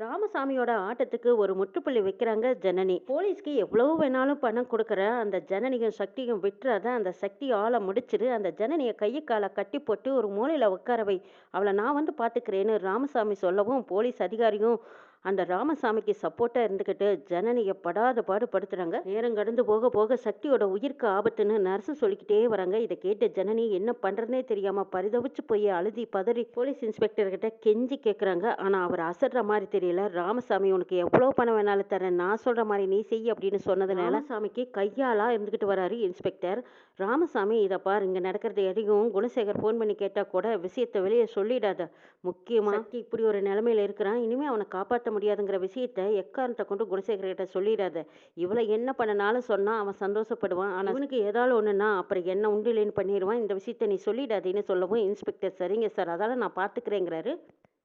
ராமசாமியோட ஆட்டத்துக்கு ஒரு முற்றுப்புள்ளி வைக்கிறாங்க ஜனனி. போலீஸ்க்கு எவ்வளவு வேணாலும் பணம் கொடுக்குற அந்த ஜனனியும் சக்தியும் விட்டுறாத அந்த சக்தி ஆளை முடிச்சிரு அந்த ஜனனியை கையை காலை கட்டி போட்டு ஒரு மூலையில் உட்கார வை. அவளை நான் வந்து பார்த்துக்கிறேன்னு ராமசாமி சொல்லவும் போலீஸ் அதிகாரியும் அந்த ராமசாமிக்கு சப்போர்ட்டாக இருந்துக்கிட்டு ஜனனியை படாத பாடு படுத்துறாங்க. நேரம் கடந்து போக போக சக்தியோட உயிருக்கு ஆபத்துன்னு நர்ஸு சொல்லிக்கிட்டே வராங்க. இதை கேட்ட ஜனனி என்ன பண்ணுறதுனே தெரியாமல் பரிதவிச்சு போய் அழுதி பதறி போலீஸ் இன்ஸ்பெக்டர்கிட்ட கெஞ்சி கேட்குறாங்க ஆனால் அவர் அசடுற மாதிரி தெரியல. ராமசாமி உனக்கு எவ்வளோ பணம் வேணாலும் தரேன். நான் சொல்கிற மாதிரி நீ செய் அப்படின்னு சொன்னதுனால சாமிக்கு கையாலாக இருந்துக்கிட்டு வராரு இன்ஸ்பெக்டர் ராமசாமி இதை பாரு இங்கே நடக்கிறது எதையும் குணசேகர் ஃபோன் பண்ணி கேட்டால் கூட விஷயத்தை வெளியே சொல்லிடாத. முக்கியமாக இப்படி ஒரு நிலமையில இருக்கிறான். இனிமேல் அவனை காப்பாற்ற முடியாதுங்கிற விஷயத்த எக்காரணத்தை கொண்டு குணசேகர் கிட்ட சொல்லிடாத. இவளை என்ன பண்ணனாலும் சொன்னால் அவன் சந்தோஷப்படுவான். ஆனால் அவனுக்கு ஏதாவது ஒன்றுனா அப்புறம் என்ன உண்டிலேன்னு பண்ணிடுவான் இந்த விஷயத்த நீ சொல்லிடாதேன்னு சொல்லவும் இன்ஸ்பெக்டர் சரிங்க சார் அதால நான் பார்த்துக்கிறேங்கிறாரு.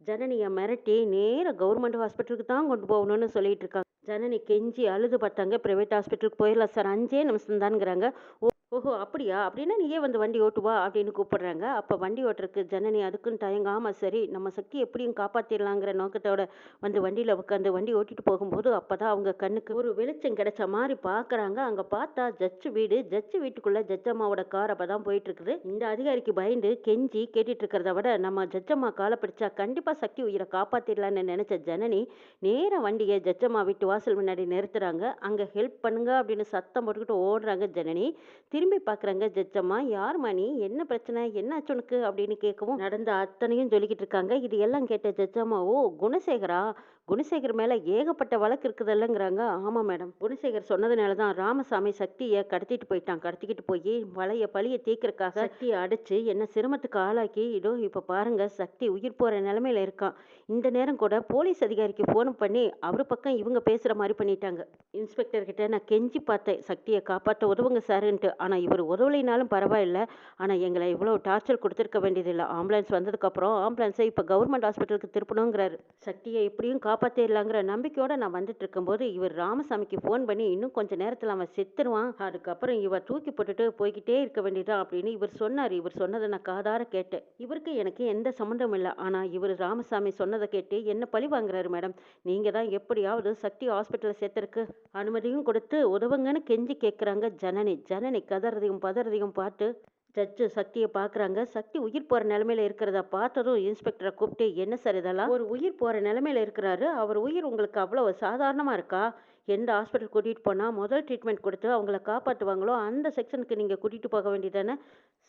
ஜனனியை மிரட்டி நேராக கவர்மெண்ட் ஹாஸ்பிட்டலுக்கு தான் கொண்டு போகணும்னு சொல்லிட்டு இருக்காங்க. ஜனனி கெஞ்சி அழுது பார்த்தாங்க. ப்ரைவேட் ஹாஸ்பிட்டலுக்கு போயிடலாம் சார் அஞ்சே நிமிஷம் தான்ங்கிறாங்க ஓ ஓஹோ அப்படியா? அப்படின்னா நீயே வந்து வண்டி ஓட்டுவா? அப்படின்னு கூப்பிடுறாங்க. அப்போ வண்டி ஓட்டுறதுக்கு ஜனனி அதுக்குன்னு தயங்காமல் சரி நம்ம சக்தி எப்படியும் காப்பாற்றிடலாங்கிற நோக்கத்தோட வந்து வண்டியில் உட்காந்து வண்டி ஓட்டிட்டு போகும்போது அப்போ தான் அவங்க கண்ணுக்கு ஒரு வெளிச்சம் கிடைச்ச மாதிரி பார்க்குறாங்க அங்கே பார்த்தா ஜட்ஜு வீடு. ஜட்ஜு வீட்டுக்குள்ளே ஜட்ஜம்மாவோட கார் அப்போ தான் போயிட்டுருக்குது. இந்த அதிகாரிக்கு பயந்து கெஞ்சி கேட்டுட்டு இருக்கிறத விட நம்ம ஜட்ஜம்மா காலை பிடிச்சா கண்டிப்பாக சக்தி உயிரை காப்பாற்றிடலான்னு நினச்ச ஜனனி நேராக வண்டியை ஜட்ஜம்மா வீட்டு வாசல் முன்னாடி நிறுத்துறாங்க. அங்கே ஹெல்ப் பண்ணுங்க அப்படின்னு சத்தம் போட்டுக்கிட்டு ஓடுறாங்க ஜனனி. திரும்பி பார்க்குறாங்க ஜட்ஜம்மா யார் மணி என்ன பிரச்சனை? என்னாச்சு உனக்கு? அப்படின்னு கேட்கவும் நடந்த அத்தனையும் சொல்லிக்கிட்டு இருக்காங்க. இது எல்லாம் கேட்ட ஜட்ஜம்மா ஓ குணசேகரா? குணசேகர் மேலே ஏகப்பட்ட வழக்கு இருக்குதல்லங்கிறாங்க. ஆமாம் மேடம். குணசேகர் சொன்னதுனால தான் ராமசாமி சக்தியை கடத்திட்டு போயிட்டான். கடத்திக்கிட்டு போய் வலைய பழியை தீக்கிறக்காக சக்தியை அடிச்சு என்ன சிரமத்துக்கு ஆளாக்கி இதோ இப்போ பாருங்க சக்தி உயிர் போகிற நிலமையில இருக்கான். இந்த நேரம் கூட போலீஸ் அதிகாரிக்கு ஃபோன் பண்ணி அவர் பக்கம் இவங்க பேசுகிற மாதிரி பண்ணிட்டாங்க. இன்ஸ்பெக்டர் கிட்ட நான் கெஞ்சி பார்த்தேன். சக்தியை காப்பாற்ற உதவுங்க சாருன்ட்டு. ஆனால் இவர் உதவலைனாலும் பரவாயில்ல. ஆனால் எங்களை இவ்வளோ டார்ச்சர் கொடுத்துருக்க வேண்டியதில்லை. ஆம்புலன்ஸ் வந்ததுக்கப்புறம் ஆம்புலன்ஸை இப்போ கவர்மெண்ட் ஹாஸ்பிட்டலுக்கு திருப்பணுங்கிறாரு சக்தியை எப்படியும் காப்பாற்றிடலாங்கிற நம்பிக்கையோடு நான் வந்துட்டு இருக்கும்போது இவர் ராமசாமிக்கு ஃபோன் பண்ணி இன்னும் கொஞ்ச நேரத்தில் அவன் செத்துருவான். அதுக்கப்புறம் இவர் தூக்கி போட்டுட்டு போய்கிட்டே இருக்க வேண்டியதான் அப்படின்னு இவர் சொன்னார். இவர் சொன்னதை நான் காதார கேட்டேன். இவருக்கு எனக்கு எந்த சம்மந்தமும் இல்லை. ஆனால் இவர் ராமசாமி சொன்னதை கேட்டு என்ன பழி வாங்குறாரு மேடம்? நீங்கள் தான் எப்படியாவது சக்தி ஹாஸ்பிட்டலில் சேர்த்துருக்கு அனுமதியும் கொடுத்து உதவுங்கன்னு கெஞ்சி கேட்குறாங்க ஜனனி. ஜனனி கதறதையும் பதறதையும் பார்த்து ஜட்ஜு சக்தியை பார்க்குறாங்க சக்தி உயிர் போகிற நிலமையில இருக்கிறத பார்த்ததும் இன்ஸ்பெக்டரை கூப்பிட்டு என்ன சார் இதெல்லாம்? ஒரு உயிர் போகிற நிலமையில இருக்கிறாரு. அவர் உயிர் உங்களுக்கு அவ்வளோ சாதாரணமாக இருக்கா? எந்த ஹாஸ்பிட்டல் கூட்டிகிட்டு போனால் முதல் ட்ரீட்மெண்ட் கொடுத்து அவங்கள காப்பாற்றுவாங்களோ அந்த செக்ஷனுக்கு நீங்கள் கூட்டிகிட்டு போக வேண்டியதானே?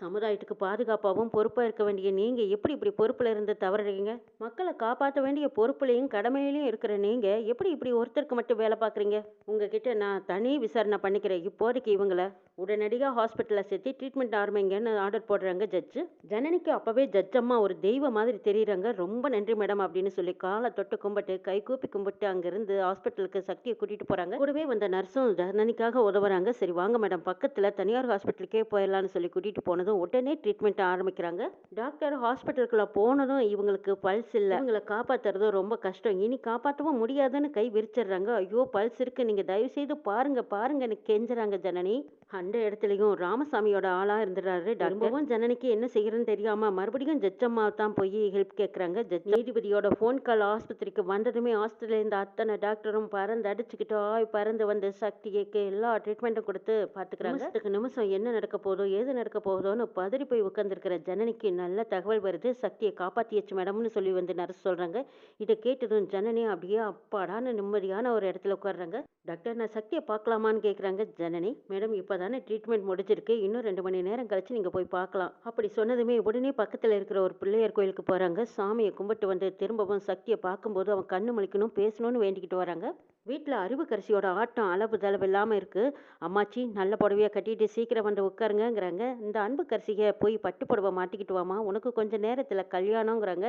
சமுதாயத்துக்கு பாதுகாப்பாகவும் பொறுப்பாக இருக்க வேண்டிய நீங்கள் எப்படி இப்படி பொறுப்பில் இருந்து தவறுறீங்க மக்களை காப்பாற்ற வேண்டிய பொறுப்புலையும் கடமையிலையும் இருக்கிற நீங்கள் எப்படி இப்படி ஒருத்தருக்கு மட்டும் வேலை பார்க்குறீங்க? உங்ககிட்ட நான் தனி விசாரணை பண்ணிக்கிறேன். இப்போதைக்கு இவங்களை உடனடியாக ஹாஸ்பிட்டலில் சேர்த்து ட்ரீட்மெண்ட் ஆரம்பிங்கன்னு ஆர்டர் போடுறாங்க ஜட்ஜு ஜனனிக்கு அப்போவே ஜட்ஜம்மா ஒரு தெய்வம் மாதிரி தெரியுறாங்க. ரொம்ப நன்றி மேடம் அப்படின்னு சொல்லி காலை தொட்டு கும்பிட்டு கை கூப்பி கும்பிட்டு அங்கேருந்து ஹாஸ்பிட்டலுக்கு சக்தியை கூட்டிகிட்டு போகிறாங்க கூடவே வந்த நர்ஸும் ஜனனிக்காக உதவுறாங்க. சரி வாங்க மேடம். பக்கத்தில் தனியார் ஹாஸ்பிட்டலுக்கே போயிடலான்னு சொல்லி கூட்டிகிட்டு போனதும் உடனே ட்ரீட்மெண்ட் ஆரம்பிக்கிறாங்க. டாக்டர் ஹாஸ்பிட்டலுக்குள்ள போனதும் இவங்களுக்கு பல்ஸ் இல்லை. இவங்களை காப்பாற்றுறதும் ரொம்ப கஷ்டம். இனி காப்பாற்றவும் முடியாதுன்னு கை விரிச்சிடுறாங்க. ஐயோ பல்ஸ் இருக்கு. நீங்கள் தயவு செய்து பாருங்க பாருங்கன்னு கெஞ்சுறாங்க ஜனனி. அந்த இடத்துலையும் ராமசாமியோட ஆளா இருந்துடுறாரு டாக்டரும் ஜனனிக்கு என்ன செய்யறதுன்னு தெரியாம மறுபடியும் ஜட்ஜம்மா தான் போய் ஹெல்ப் கேட்குறாங்க ஜட்ஜ் நீதிபதியோட ஃபோன் கால் ஆஸ்பத்திரிக்கு வந்ததுமே ஹாஸ்பிட்டலில் இருந்த அத்தனை டாக்டரும் பறந்து அடிச்சுக்கிட்டு பறந்து வந்து சக்திக்கு எல்லா ட்ரீட்மெண்ட்டும் கொடுத்து பார்த்துக்கிறாங்க நிமிஷத்துக்கு நிமிஷம் என்ன நடக்க போதோ ஏது நடக்க போதோன்னு பதறி போய் உட்காந்துருக்கிற ஜனனிக்கு நல்ல தகவல் வருது. சக்தியை காப்பாத்தியாச்சு மேடம்னு சொல்லி வந்து நர்ஸ் சொல்றாங்க. இதை கேட்டதும் ஜனனி அப்படியே அப்பாடான நிம்மதியான ஒரு இடத்துல உட்காடுறாங்க டாக்டர் நான் சக்தியை பார்க்கலாமான்னு கேட்குறாங்க ஜனனி. மேடம் இப்போ தானே ட்ரீட்மெண்ட் முடிஞ்சிருக்கு. இன்னும் ரெண்டு மணி நேரம் கழிச்சு நீங்கள் போய் பார்க்கலாம். அப்படி சொன்னதுமே உடனே பக்கத்தில் இருக்கிற ஒரு பிள்ளையார் கோயிலுக்கு போகிறாங்க சாமியை கும்பிட்டு வந்து திரும்பவும் சக்தியை பார்க்கும்போது அவன் கண்ணு முழிக்கணும் பேசணும்னு வேண்டிக்கிட்டு வராங்க. வீட்டில் அறிவுக்கரிசியோட ஆட்டம் அளவு தளவு இல்லாமல் இருக்குது அம்மாச்சி நல்ல புடவையாக கட்டிட்டு சீக்கிரம் வந்து உட்காருங்கங்கிறாங்க. இந்த அன்பு கரிசியை போய் பட்டு புடவை மாட்டிக்கிட்டு வாமா உனக்கு கொஞ்சம் நேரத்தில் கல்யாணங்கிறாங்க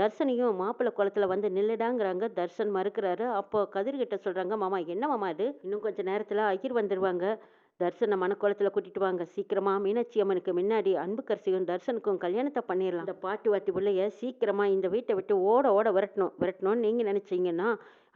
தர்சனையும் மாப்பிள்ளை குளத்தில் வந்து நில்லுடாங்கிறாங்க. தர்சன் மறுக்கிறாரு. அப்போ கதிர்கிட்ட சொல்கிறாங்க மாமா என்ன மாமா இது? இன்னும் கொஞ்சம் நேரத்தில் ஐயர் வந்துடுவாங்க தர்சனை மனக்கோலத்தில் கூட்டிட்டு வாங்க. சீக்கிரமா மீனாட்சி அம்மனுக்கு முன்னாடி அன்புக்கரசியும் தர்சனுக்கும் கல்யாணத்தை பண்ணிடலாம். இந்த பாட்டி வாட்டி பிள்ளைய சீக்கிரமா இந்த வீட்டை விட்டு ஓட ஓட விரட்டணும். விரட்டணும்னு நீங்க நினைச்சீங்கன்னா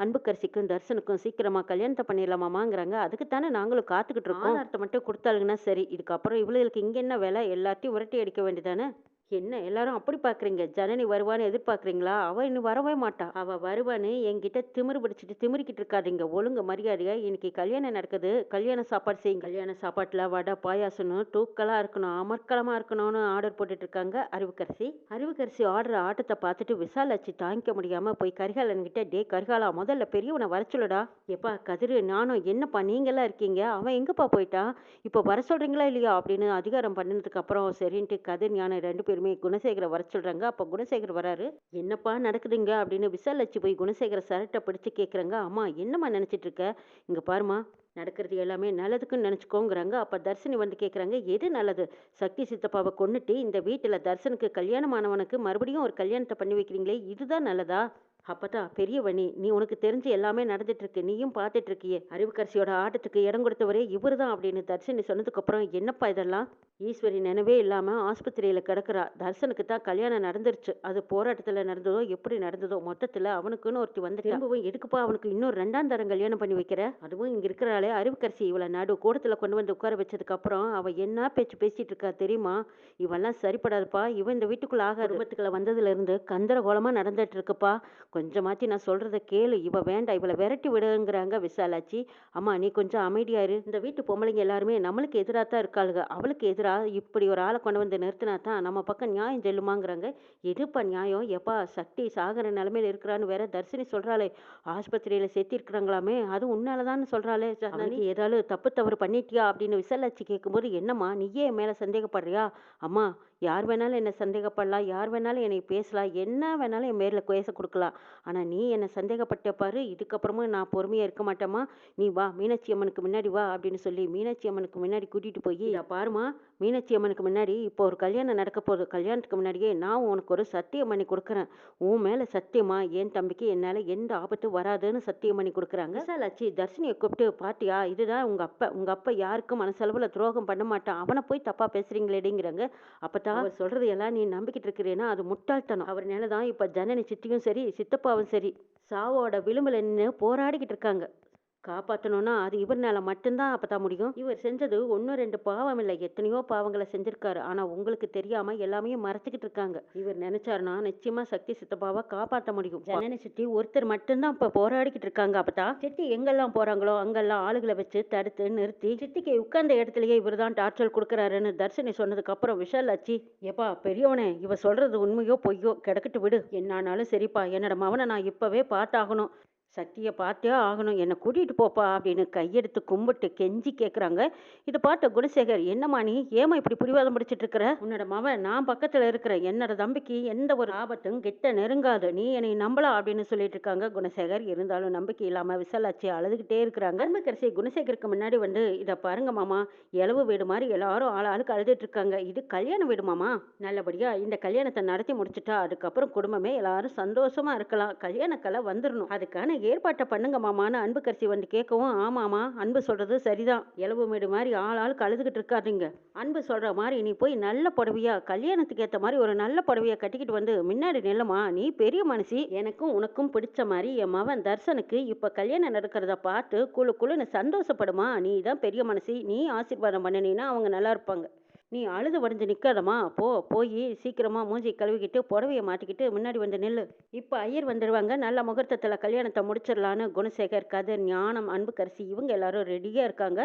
அன்புக்கரசிக்கும் தர்சனுக்கும் சீக்கிரமா கல்யாணத்தை பண்ணிடலாமாங்கிறாங்க. அதுக்கு தானே நாங்களும் காத்துக்கிட்டு இருக்கோம். ஆதாரத்தை மட்டும் கொடுத்தாளுங்கன்னா சரி. இதுக்கப்புறம் இவளுகளுக்கு இங்க என்ன வேலை? எல்லாத்தையும் விரட்டி அடிக்க வேண்டியதானே? என்ன எல்லாரும் அப்படி பார்க்குறீங்க? ஜனனி வருவான்னு எதிர்பார்க்குறீங்களா? அவள் இன்னும் வரவே மாட்டா. அவள் வருவான்னு என்கிட்ட திமிரு பிடிச்சிட்டு திமிரிக்கிட்டு இருக்காதீங்க. ஒழுங்கு மரியாதையா இன்னைக்கு கல்யாணம் நடக்குது. கல்யாண சாப்பாடு செய்யுங்க கல்யாண சாப்பாட்டில் வடை பாயாசம்னு தூக்கலாக இருக்கணும் அமர்க்கலமாக இருக்கணும்னு ஆர்டர் போட்டுட்டு இருக்காங்க அறிவுக்கரசி அறிவுக்கரசி ஆர்டர் ஆட்டத்தை பார்த்துட்டு விசாலாச்சு தாங்கிக்க முடியாமல் போய் கரிகாலன் கிட்ட டே கரிகாலா முதல்ல பெரியவனை வர சொல்லுடா. எப்பா கதிரு நானும் என்னப்பா நீங்களாம் இருக்கீங்க? அவன் எங்கப்பா போயிட்டான் இப்போ வர சொல்கிறீங்களா இல்லையா? அப்படின்னு அதிகாரம் பண்ணினதுக்கு அப்புறம் சரின்ட்டு கதிர் ஞானம் ரெண்டு பேரும் குணசேகரை வர சொல்கிறாங்க அப்போ குணசேகர் வராரு. என்னப்பா நடக்குதுங்க? அப்படின்னு விசாலட்சி போய் குணசேகர சரட்டை பிடிச்சி கேட்குறாங்க அம்மா என்னம்மா நினச்சிட்டு இருக்க? இங்கே பாருமா நடக்கிறது எல்லாமே நல்லதுக்குன்னு நினச்சிக்கோங்கிறாங்க. அப்போ தர்ஷினி வந்து கேட்குறாங்க எது நல்லது? சக்தி சித்தப்பாவை கொண்டுட்டு இந்த வீட்டில் தர்ஷனுக்கு கல்யாணமானவனுக்கு மறுபடியும் ஒரு கல்யாணத்தை பண்ணி வைக்கிறீங்களே இதுதான் நல்லதா? அப்பதான் பெரியவனி நீ உனக்கு தெரிஞ்சு எல்லாமே நடந்துட்டு இருக்கு நீயும் பார்த்துட்டு இருக்கியே அறிவுக்கரசியோட ஆட்டத்துக்கு இடம் கொடுத்தவரே இவரு தான் அப்படின்னு தர்ஷினி சொன்னதுக்கு அப்புறம் என்னப்பா இதெல்லாம்? ஈஸ்வரி நினைவே இல்லாம ஆஸ்பத்திரியில கிடக்குறா. தர்சனுக்கு தான் கல்யாணம் நடந்துருச்சு. அது போராட்டத்துல நடந்ததோ எப்படி நடந்ததோ மொத்தத்துல அவனுக்குன்னு ஒருத்தி வந்து திரும்பவும் எதுக்குப்பா அவனுக்கு இன்னும் ரெண்டாம் தரம் கல்யாணம் பண்ணி வைக்கிற? அதுவும் இங்க இருக்கிறாளே அறிவுக்கரசி இவளை நடு கூடத்துல கொண்டு வந்து உட்கார வச்சதுக்கு அப்புறம் அவ என்ன பேச்சு பேசிட்டு இருக்கா தெரியுமா? இவெல்லாம் சரிப்படாதுப்பா. இவன் இந்த வீட்டுக்குள்ள ஆக குடும்பத்துக்குள்ள வந்ததுல இருந்து கந்தரகோலமா நடந்துட்டு இருக்குப்பா கொஞ்சமாச்சு நான் சொல்றத கேளு. இவ வேண்டாம் இவளை விரட்டி விடுங்கிறாங்க விசாலாச்சி. அம்மா நீ கொஞ்சம் அமைதியா இரு. இந்த வீட்டு பொம்பளைங்க எல்லாருமே நம்மளுக்கு எதிராக தான் இருக்காளுங்க அவளுக்கு எதிரா இப்படி ஒரு ஆளை கொண்டு வந்து நிறுத்தினா தான் நம்ம பக்கம் நியாயம் செல்லுமாங்கிறாங்க. எதுப்பா நியாயம்? எப்பா சக்தி சாகர நிலைமையில இருக்கிறான்னு வேற தர்ஷினி சொல்றாளே. ஆஸ்பத்திரியில சேர்த்திருக்கிறாங்களாமே அது உன்னாலதான் சொல்றாளே. அவனுக்கு ஏதாவது தப்பு தவறு பண்ணிட்டியா அப்படின்னு விசாலாச்சி கேட்கும்போது என்னம்மா நீயே என் மேல சந்தேகப்படுறியா? அம்மா யார் வேணாலும் என்னை சந்தேகப்படலாம் யார் வேணாலும் என்னை பேசலாம் என்ன வேணாலும் என் மேரில் பேச கொடுக்கலாம். ஆனால் நீ என்னை சந்தேகப்பட்ட பாரு இதுக்கப்புறமும் நான் பொறுமையாக இருக்க மாட்டேம்மா. நீ வா மீனாட்சி அம்மனுக்கு முன்னாடி வா அப்படின்னு சொல்லி மீனாட்சி அம்மனுக்கு முன்னாடி கூட்டிகிட்டு போய் பாருமா பாரும்மா மீனாட்சி அம்மனுக்கு முன்னாடி இப்போ ஒரு கல்யாணம் நடக்க போகுது. கல்யாணத்துக்கு முன்னாடியே நான் உனக்கு ஒரு சத்தியம் பண்ணி கொடுக்குறேன். உன் மேலே சத்தியமா? என் தம்பிக்கு என்னால் எந்த ஆபத்தும் வராதுன்னு சத்தியம் பண்ணி கொடுக்குறாங்க. விசாலாச்சி தர்ஷினியை கூப்பிட்டு பாட்டியா இதுதான் உங்கள் அப்பா உங்கள் அப்பா யாருக்கும் மனசளவில் துரோகம் பண்ண மாட்டான். அவனை போய் தப்பாக பேசுகிறீங்களேடிங்கிறாங்க அப்போ தான் அவர் சொல்கிறது எல்லாம் நீ நம்பிக்கிட்டு இருக்கிறேன்னா அது முட்டாள்தனம். அவர் தான் இப்போ ஜனனி சித்தியும் சரி சித்தப்பாவும் சரி சாவோட விளிம்பில் நின்று போராடிக்கிட்டு இருக்காங்க. காப்பாற்றணும்னா அது இவர்னால மட்டும்தான் அப்போ தான் முடியும். இவர் செஞ்சது ஒன்றும் ரெண்டு பாவம் இல்லை. எத்தனையோ பாவங்களை செஞ்சிருக்காரு. ஆனால் உங்களுக்கு தெரியாம எல்லாமே மறைச்சிக்கிட்டு இருக்காங்க. இவர் நினைச்சாருன்னா நிச்சயமா சக்தி சித்தப்பாவை காப்பாற்ற முடியும். ஜனனி சித்தி ஒருத்தர் மட்டும்தான் இப்போ போராடிக்கிட்டு இருக்காங்க அப்பதான் சித்தி எங்கெல்லாம் போறாங்களோ அங்கெல்லாம் ஆளுகளை வச்சு தடுத்து நிறுத்தி சித்திக்கு உட்கார்ந்த இடத்துலயே இவர் தான் டார்ச்சல் கொடுக்குறாருன்னு தர்ஷினி சொன்னதுக்கு அப்புறம் விஷால் ஆச்சு ஏப்பா பெரியவனே இவ சொல்றது உண்மையோ பொய்யோ? கிடக்கட்டு விடு. என்னானாலும் சரிப்பா. என்னோட மவனை நான் இப்பவே பார்த்தாகணும். சக்தியை பார்த்தே ஆகணும். என்னை கூட்டிகிட்டு போப்பா அப்படின்னு கையெடுத்து கும்பிட்டு கெஞ்சி கேட்குறாங்க இதை பார்த்த குணசேகர் என்னம்மா நீ? ஏமா இப்படி புரிவாதம் பிடிச்சிட்டு இருக்கிற? உன்னோட மவன் நான் பக்கத்தில் இருக்கிறேன் என்னோட தம்பிக்கு எந்த ஒரு ஆபத்தும் கிட்ட நெருங்காது. நீ என்னை நம்பலாம் அப்படின்னு சொல்லிட்டு இருக்காங்க குணசேகர். இருந்தாலும் நம்பிக்கை இல்லாமல் விசாலாச்சி அழுதுகிட்டே இருக்கிறாங்க. அன்பக்கரசி குணசேகருக்கு முன்னாடி வந்து இதை பாருங்க மாமா இளவு வீடு மாதிரி எல்லாரும் ஆள் ஆளுக்கு அழுதுட்டு இருக்காங்க. இது கல்யாண வீடு மாமா. நல்லபடியா இந்த கல்யாணத்தை நடத்தி முடிச்சுட்டா அதுக்கப்புறம் குடும்பமே எல்லாரும் சந்தோஷமா இருக்கலாம். கல்யாணக்கலை வந்துடணும் அதுக்கான ஏற்பாட்டை பண்ணுங்க மாமான்னு அன்புக்கரசி வந்து கேட்கவும் ஆமாமா அன்பு சொல்றது சரிதான். எலவு மேடு மாதிரி ஆள் ஆள் கழுதுகிட்டு இருக்காதுங்க. அன்பு சொல்ற மாதிரி நீ போய் நல்ல புடவையா கல்யாணத்துக்கு ஏற்ற மாதிரி ஒரு நல்ல புடவையா கட்டிக்கிட்டு வந்து முன்னாடி நில்லமா? நீ பெரிய மனுஷி எனக்கும் உனக்கும் பிடிச்ச மாதிரி என் மவன் தர்சனுக்கு இப்ப கல்யாணம் நடக்கிறத பார்த்து குழு குழுன்னு சந்தோஷப்படுமா? நீ தான் பெரிய மனசி. நீ ஆசீர்வாதம் பண்ணினீன்னா அவங்க நல்லா இருப்பாங்க. நீ அழுது வடிஞ்சு நிற்காதம்மா போ போய் சீக்கிரமா மூஞ்சி கழுவிக்கிட்டு புடவைய மாட்டிக்கிட்டு முன்னாடி வந்து நில்லு. இப்போ ஐயர் வந்துடுவாங்க நல்ல முகூர்த்தத்தில் கல்யாணத்தை முடிச்சிடலான்னு குணசேகர் கதிர் ஞானம் அன்புக்கரசி இவங்க எல்லாரும் ரெடியாக இருக்காங்க.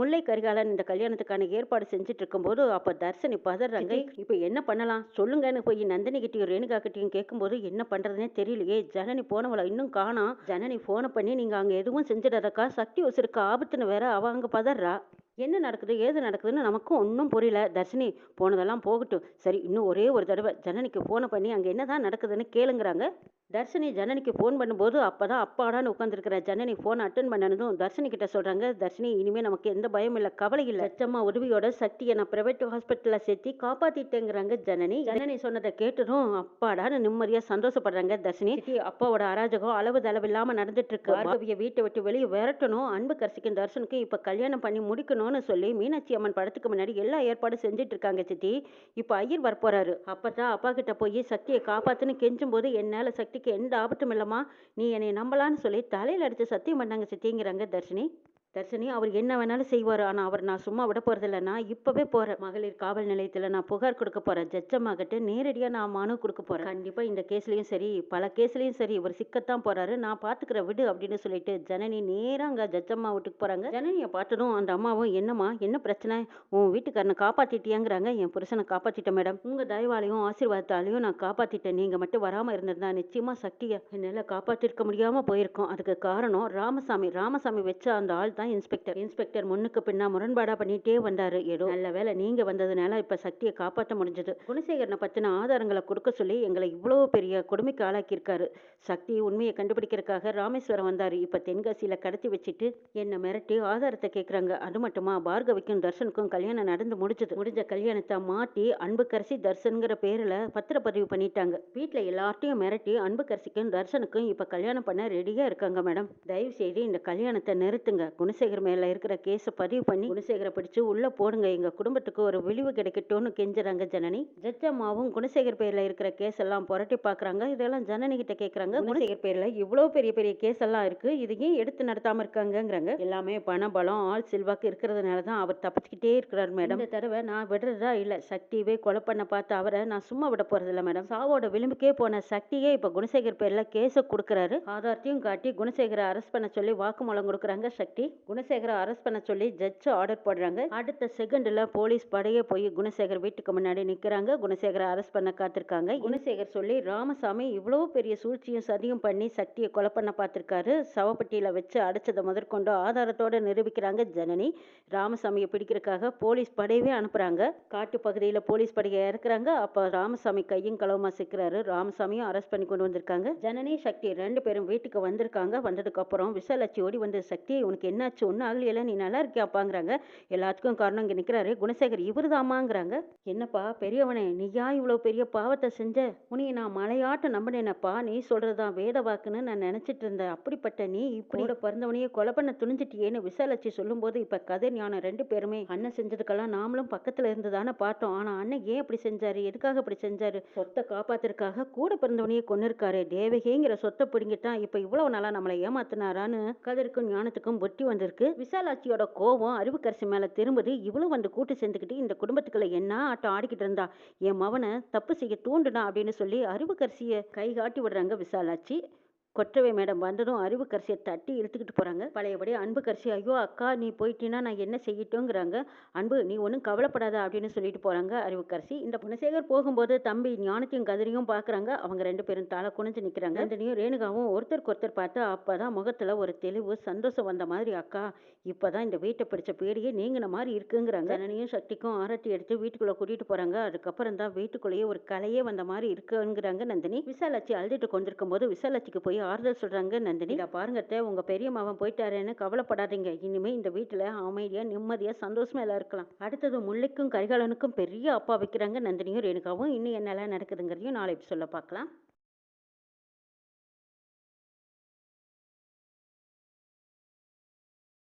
முல்லை கரிகாலன் இந்த கல்யாணத்துக்கான ஏற்பாடு செஞ்சுட்டு இருக்கும்போது அப்போ தர்ஷனி பதறாங்க. இப்போ என்ன பண்ணலாம்? சொல்லுங்கன்னு போய் நந்தினி கிட்டையும் ரேணுகா கிட்டையும் கேட்கும்போது என்ன பண்ணுறதுனே தெரியலையே. ஜனனி போனவளை இன்னும் காணோம். ஜனனி ஃபோனை பண்ணி நீங்கள் அங்கே எதுவும் செஞ்சிடாதக்கா? சக்தி உசுருக்கு ஆபத்துன்னு வேற அவ அங்கே பதறா. என்ன நடக்குது ஏது நடக்குதுன்னு நமக்கும் ஒன்றும் புரியல. தர்ஷினி போனதெல்லாம் போகட்டும். சரி இன்னும் ஒரே ஒரு தடவை ஜனனிக்கு ஃபோனை பண்ணி அங்கே என்னதான் நடக்குதுன்னு கேளுங்கிறாங்க. தர்ஷினி ஜனனிக்கு ஃபோன் பண்ணும்போது அப்போ தான் அப்பாடான்னு உட்காந்துருக்கிற ஜனனி ஃபோன் அட்டன் பண்ணனதும் தர்ஷினி கிட்ட சொல்கிறாங்க தர்ஷினி இனிமேல் நமக்கு எந்த பயம் இல்லை கவலை இல்லை. லட்சம்மா உதவியோட சக்தியை நான் ப்ரைவேட் ஹாஸ்பிட்டலில் சேர்த்து காப்பாற்றிட்டேங்கிறாங்க ஜனனி. ஜனனி சொன்னதை கேட்டதும் அப்பாடான்னு நிம்மதியாக சந்தோஷப்படுறாங்க தர்ஷினி. அப்பாவோட அராஜகம் அளவு தளவில்லாமல் நடந்துட்டு இருக்கு. பார்கவியை வீட்டை விட்டு வெளியே விரட்டணும் அன்பு கரசிக்கும் தர்ஷனுக்கும் இப்போ கல்யாணம் பண்ணி முடிக்கணும்னு சொல்லி மீனாட்சி அம்மன் படத்துக்கு முன்னாடி எல்லா ஏற்பாடும் செஞ்சுட்டு இருக்காங்க சித்தி. இப்போ ஐயர் வரப்போறாரு. அப்பதான் அப்பா கிட்ட போய் சக்தியை காப்பாத்துன்னு கெஞ்சும் போது என்னால சக்திக்கு எந்த ஆபத்தும் இல்லைம்மா. நீ என்னை நம்பலான்னு சொல்லி தலையில் அடித்து சத்தியம் பண்ணாங்க சித்திங்கிறாங்க தர்ஷினி. தர்ஷினி அவர் என்ன வேணாலும் செய்வார். ஆனால் அவர் நான் சும்மா விட போகிறதில்ல நான் இப்போவே போகிறேன் மகளிர் காவல் நிலையத்தில் நான் புகார் கொடுக்க போகிறேன் ஜட்ஜம்மா நேரடியாக நான் மனு கொடுக்க போகிறேன் கண்டிப்பாக இந்த கேஸ்லேயும் சரி பல கேஸ்லேயும் சரி இவர் சிக்கத்தான் போகிறாரு நான் பார்த்துக்கிற விடு அப்படின்னு சொல்லிட்டு ஜனனி நேராக அங்கே ஜட்ஜம்மா வீட்டுக்கு போகிறாங்க ஜனனியை பார்த்ததும் அந்த அம்மாவும் என்னம்மா என்ன பிரச்சனை? உன் வீட்டுக்காரனை காப்பாற்றிட்டியாங்கிறாங்க என் புருஷனை காப்பாற்றிட்டேன் மேடம். உங்கள் தயவாலையும் ஆசீர்வாதத்தாலையும் நான் காப்பாற்றிட்டேன் நீங்கள் மட்டும் வராமல் இருந்திருந்தா நிச்சயமாக சக்தியை என்னால் காப்பாற்றிருக்க முடியாமல் போயிருக்கோம். அதுக்கு காரணம் ராமசாமி. ராமசாமி வச்ச அந்த ஆள் தான் இன்ஸ்பெக்டர். இன்ஸ்பெக்டர் முன்னுக்கு பின்னா முரண்பாடா பண்ணிட்டே வந்தாரு. ஏதோ நல்ல வேலை நீங்க வந்ததுனால இப்ப சக்தியை காப்பாற்ற முடிஞ்சது. குணசேகரனை பத்தின ஆதாரங்களை கொடுக்க சொல்லி எங்களை இவ்வளவு பெரிய கொடுமைக்கு ஆளாக்கியிருக்காரு. சக்தி உண்மையை கண்டுபிடிக்கிறதுக்காக ராமேஸ்வரம் வந்தாரு. இப்ப தென்காசியில கடத்தி வச்சுட்டு என்னை மிரட்டி ஆதாரத்தை கேட்குறாங்க அது மட்டுமா? பார்கவிக்கும் தர்ஷனுக்கும் கல்யாணம் நடந்து முடிஞ்சது. முடிஞ்ச கல்யாணத்தை மாட்டி அன்புக்கரசி தர்ஷனுங்கிற பேர்ல பத்திரப்பதிவு பண்ணிட்டாங்க. வீட்டுல எல்லார்ட்டையும் மிரட்டி அன்புக்கரசிக்கும் தர்ஷனுக்கும் இப்ப கல்யாணம் பண்ண ரெடியா இருக்காங்க மேடம் தயவு செய்து இந்த கல்யாணத்தை நிறுத்துங்க. குணசேகர் மேல இருக்கிற கேஸை பதிவு பண்ணி குணசேகரை பிடிச்சு உள்ள போடுங்க. எங்க குடும்பத்துக்கு ஒரு விழிவு கிடைக்கட்டும்னு கெஞ்சுறாங்க ஜனனி. ஜட்ஜ் அம்மாவும் குணசேகர் பேர்ல இருக்கிற கேஸ் எல்லாம் புரட்டி பாக்குறாங்க. இதெல்லாம் ஜனனி கிட்ட கேக்குறாங்க. குணசேகர் பேர்ல இவ்வளவு பெரிய பெரிய கேஸ் எல்லாம் இருக்கு. இது ஏன் எடுத்து நடத்தாம இருக்காங்கங்கிறாங்க. எல்லாமே பண பலம் ஆள் செல்வாக்கு இருக்கிறதுனால தான் அவர் தப்பிச்சுக்கிட்டே இருக்கிறார் மேடம். இந்த தடவை நான் விடுறதா இல்ல. சக்தியவே கொலை பண்ண பார்த்து அவரை நான் சும்மா விட போகிறதில்ல மேடம். சாவோட விளிம்புக்கே போன சக்தியே இப்ப குணசேகர் பேர்ல கேஸை கொடுக்குறாரு. ஆதாரத்தையும் காட்டி குணசேகரை அரெஸ்ட் பண்ண சொல்லி வாக்குமூலம் கொடுக்குறாங்க சக்தி. குணசேகரை அரெஸ்ட் பண்ண சொல்லி ஜட்ஜ் ஆர்டர் போடுறாங்க. அடுத்த செகண்ட்ல போலீஸ் படையே போய் குணசேகர் வீட்டுக்கு முன்னாடி நிக்கிறாங்க. குணசேகரை அரெஸ்ட் பண்ண காத்திருக்காங்க. குணசேகர் சொல்லி ராமசாமி இவ்வளவு பெரிய சூழ்ச்சியும் சதியும் பண்ணி சக்தியை கொலை பண்ண பார்த்திருக்காரு. சவப்பட்டியில வச்சு அடைச்சதை முதற்கொண்டு ஆதாரத்தோட நிரூபிக்கிறாங்க ஜனனி. ராமசாமியை பிடிக்கிறதுக்காக போலீஸ் படையவே அனுப்புறாங்க. காட்டு பகுதியில போலீஸ் படையை இறக்குறாங்க. அப்ப ராமசாமி கையும் களவுமா சிக்கிறாரு. ராமசாமியும் அரெஸ்ட் பண்ணி கொண்டு வந்திருக்காங்க. ஜனனி சக்தி ரெண்டு பேரும் வீட்டுக்கு வந்திருக்காங்க. வந்ததுக்கு அப்புறம் விசாலாட்சி ஓடி வந்து சக்தி உனக்கு என்ன ஒன்றும் ஆகலையில நீ நல்லா இருக்கியாப்பாங்கிறாங்க. எல்லாத்துக்கும் காரணம் இங்கே நிற்கிறாரு குணசேகர். இவருதாமாங்கிறாங்க. என்னப்பா பெரியவனே நீயா இவ்வளோ பெரிய பாவத்தை செஞ்ச? உன்னைய நான் மலையாட்ட நம்பினேனப்பா. நீ சொல்றதுதான் வேத வாக்குன்னு நான் நினைச்சிட்டு இருந்தேன் அப்படிப்பட்ட நீ இப்படி கூட பிறந்தவனையே கொலை பண்ண துணிஞ்சிட்டியேன்னு விசாலாட்சி சொல்லும்போது இப்ப கதிர் ஞானம் ரெண்டு பேருமே அண்ணன் செஞ்சதுக்கெல்லாம் நாமளும் பக்கத்துல இருந்து தானே பார்த்தோம். ஆனா அண்ணன் ஏன் இப்படி செஞ்சாரு? எதுக்காக இப்படி செஞ்சாரு? சொத்தை காப்பாத்துறதுக்காக கூட பிறந்தவனையே கொண்டு இருக்காரு தேவகிங்கிற சொத்தை பிடிங்கிட்டான். இப்ப இவ்வளவு நாளா நம்மளை ஏமாத்தினாரான்னு கதிருக்கும் ஞானத்துக்கும் புத்தி வந்திருக்கு. விசாலாட்சியோட கோபம் அறிவுக்கரசி மேல திரும்புது இவ்வளவு வந்து கூட்டு சேர்ந்துக்கிட்டு இந்த குடும்பத்துக்குள்ள என்ன ஆட்டம் ஆடிக்கிட்டு இருந்தா? என் மவனை தப்பு செய்ய தூண்டுனா அப்படின்னு சொல்லி அறிவுக்கரசியை கை காட்டி விடுறாங்க விசாலாட்சி. கொற்றவை மேடம் வந்ததும் அறிவு கரிசியை தட்டி இழுத்துக்கிட்டு போறாங்க. பழையபடி அன்பு கரிசி ஐயோ அக்கா நீ போயிட்டீன்னா நான் என்ன செய்யட்டோங்கிறாங்க அன்பு நீ ஒன்றும் கவலைப்படாத அப்படின்னு சொல்லிட்டு போறாங்க அறிவு கரிசி. இந்த குணசேகர் போகும்போது தம்பி ஞானத்தையும் கதிரையும் பார்க்குறாங்க அவங்க ரெண்டு பேரும் தலை குனிஞ்சு நிக்கிறாங்க. நந்தினியும் ரேணுகாவும் ஒருத்தருக்கு ஒருத்தர் பார்த்து அப்பதான் முகத்துல ஒரு தெளிவு சந்தோஷம் வந்த மாதிரி அக்கா இப்பதான் இந்த வீட்டை பிடிச்ச பேடியே நீங்கின மாதிரி இருக்குங்கிறாங்க. ஜனனியும் சக்திக்கும் ஆரத்தி எடுத்து வீட்டுக்குள்ள கூட்டிட்டு போறாங்க. அதுக்கப்புறம் தான் வீட்டுக்குள்ளேயே ஒரு கலையே வந்த மாதிரி இருக்குங்கிறாங்க நந்தினி. விசாலாட்சி அழுதுட்டு கொண்டிருக்கும் போது விசாலாட்சிக்கு போய் ஆறுதல் சொல்றாங்க நந்தினி. இதை பாருங்க அத்தை, உங்க பெரிய மாவன் போயிட்டாருன்னு கவலைப்படாதீங்க. இனிமே இந்த வீட்டுல அமைதியா நிம்மதியா சந்தோஷமா எல்லாம் இருக்கலாம். அடுத்தது முல்லைக்கும் கரிகாலனுக்கும் பெரிய அப்பா வைக்கிறாங்க நந்தினியும் ரேணுகாவும். இன்னும் என்னெல்லாம் நடக்குதுங்கிறதையும் நாளை சொல்ல பார்க்கலாம்.